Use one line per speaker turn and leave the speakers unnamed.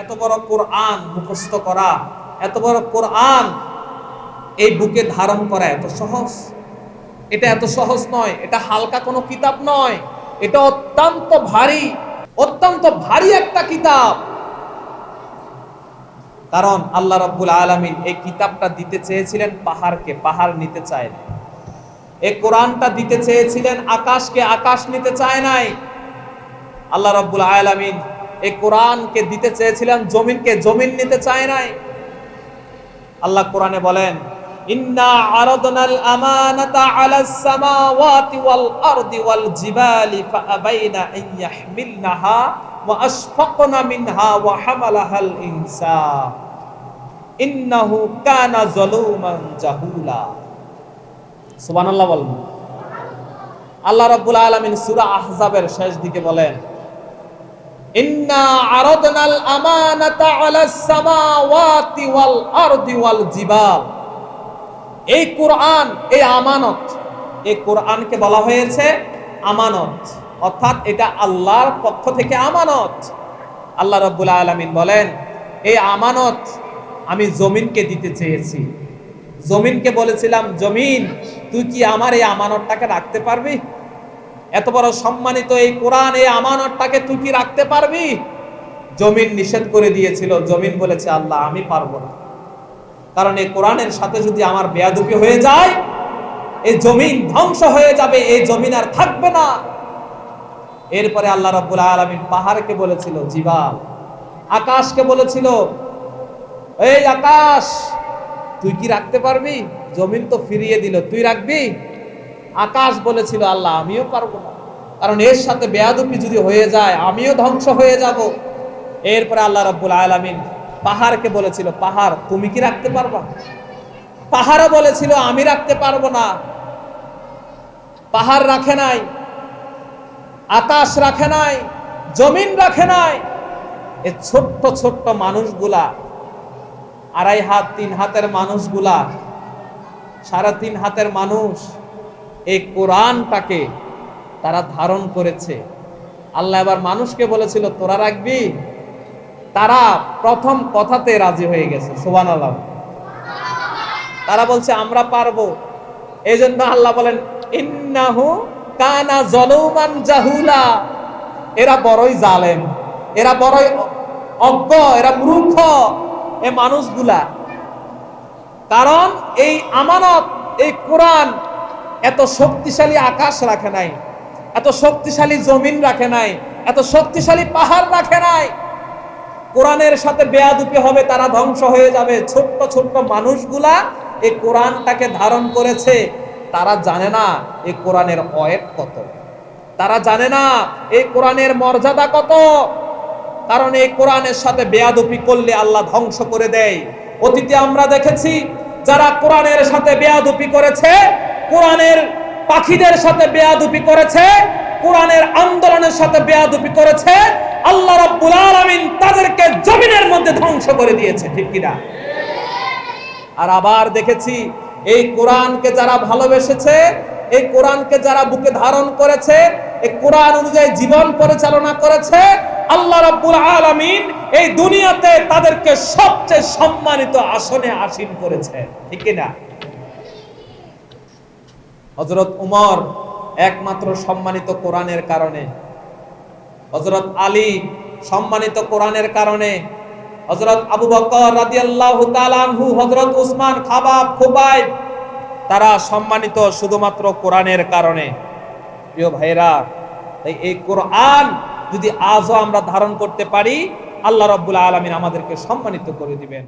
এত বড় কোরআন মুখস্থ করা, এত বড় কোরআন এই বুকে ধারণ করা এত সহজ? এটা এত সহজ নয়, এটা হালকা কোনো কিতাব নয়, এটা অত্যন্ত ভারী অত্যন্ত ভারী একটা কিতাব। কারণ আল্লাহ রাব্বুল আলামিন এই কিতাবটা দিতে চেয়েছিলেন পাহাড়কে, পাহাড় নিতে চায় না এই কোরআনটা দিতে চেয়েছিলেন আকাশকে, আকাশ নিতে চায় নাই। আল্লাহ রাব্বুল আলামিন এই কোরআনকে দিতে চেয়েছিলেন জমিনকে জমিন নিতে চায় নাই। আল্লাহ কোরআনে বলেন, ইন্না আরাদনাল আমানাতা আলাস সামাওয়াতি ওয়াল আরদি ওয়াল জিবালি ওয়া আশফাকনা মিনহা ওয়া হামালাহাল ইন্নাহু কানা যালুমান জাহুলা। সুবহানাল্লাহ আল্লাহ রাব্বুল আলামিন সূরা আহজাবের শেষ দিকে বলেন ইন্না এই কোরআন, এই আমানত, এই কোরআনকে বলা হয়েছে আমানত। অর্থাৎ এটা আল্লাহর পক্ষ থেকে আমানত। আল্লাহ রাব্বুল আলামিন বলেন, এই আমানত আমি জমিনকে দিতে চেয়েছি। জমিনকে বলেছিলাম, জমিন, তুই কি আমার এই আমানতটাকে রাখতে পারবি? এত বড় সম্মানিত এই কোরআন এই আমানতটাকে তুই কি রাখতে পারবি? জমিন নিষেধ করে দিয়েছিল। জমিন বলেছে, আল্লাহ, আমি পারব না। কারণ এই কোরআনের সাথে যদি আমার বেয়াদুপি হয়ে যায়, এই জমিন ধ্বংস হয়ে যাবে, এই জমিন আর থাকবে না। এরপরে আল্লাহ রাব্বুল আলামিন পাহাড়কে বলেছিল, জিবাল। আকাশকে বলেছিল, এই আকাশ, তুই কি রাখতে পারবি? জমিন তো ফিরিয়ে দিল, তুই রাখবি? আকাশ বলেছিল, আল্লাহ, আমিও পারব না। কারণ এর সাথে বেয়াদুপি যদি হয়ে যায়, আমিও ধ্বংস হয়ে যাব। এরপরে আল্লাহ রাব্বুল আলামিন পাহাড়কে বলেছিল, পাহাড়, তুমি কি রাখতে পারবা? পাহাড়ও বলেছিল, আমি রাখতে পারব না। পাহাড় রাখে নাই, আকাশ রাখে নাই, জমিন রাখে নাই। এ ছোট্ট ছোট্ট মানুষগুলা, আড়াই হাত, তিন হাতের মানুষগুলা, সাড়ে তিন হাতের মানুষ এই কোরআনটাকে তারা ধারণ করেছে। আল্লাহ এবার মানুষকে বলেছিল, তোরা রাখবি? তারা প্রথম কথাতে রাজি হয়ে গেছে সোবান আল্লাহ তারা বলছে, আমরা পারব। এই জন্য আল্লাহ বলেন, ইন্নাহু কানা জলৌমান জাহুলা। এরা বড়ই জালেম, এরা বড়ই অজ্ঞ, এরা মূর্খ এ মানুষগুলা। কারণ এই আমানত, এই কোরআন এত শক্তিশালী আকাশ রাখে নাই, এত শক্তিশালী জমিন রাখে নাই, এত শক্তিশালী পাহাড় রাখে নাই। কোরআনের সাথে বেয়াদুপি হবে, তারা ধ্বংস হয়ে যাবে। ছোট্ট ছোট্ট মানুষগুলা এই কোরআনটাকে ধারণ করেছে। তারা জানে না এই কোরআনের অয়েট কত। তারা জানে না এই কোরআনের মর্যাদা কত। কারণ এই কোরআনের সাথে বেয়াদুপি করলে আল্লাহ ধ্বংস করে দেয়। অতীতে আমরা দেখেছি, যারা কোরআনের সাথে বেয়াদুপি করেছে কোরআনের পাখিদের সাথে বেয়াদুপি করেছে, কোরআনের আন্দোলনের সাথে বেয়াদুপি করেছে, আল্লাহ রাব্বুল আলামিন তাদেরকে জমিনের মধ্যে ধ্বংস করে দিয়েছে, ঠিক কিনা আর আবার দেখেছি, এই কোরআনকে যারা ভালোবেসেছে, এই কোরআনকে যারা বুকে ধারণ করেছে, এই কোরআন অনুযায়ী জীবন পরিচালনা করেছে, আল্লাহ রাব্বুল আলামিন এই দুনিয়াতে তাদেরকে সবচেয়ে সম্মানিত আসনে আসীন করেছে, ঠিক কিনা হযরত উমর একমাত্র সম্মানিত কোরআনের কারণে। হযরত আলী সম্মানিত কোরআনের কারণে। হযরত আবু বকর রাদিয়াল্লাহু আনহু, হযরত উসমান, খাবাব, খুবাইব, তারা সম্মানিত শুধুমাত্র কোরআনের কারণে। প্রিয় ভাইরা তাই এই কোরআন যদি আজও আমরা ধারণ করতে পারি, আল্লাহ রাব্বুল আলামিন আমাদেরকে সম্মানিত করে দিবেন।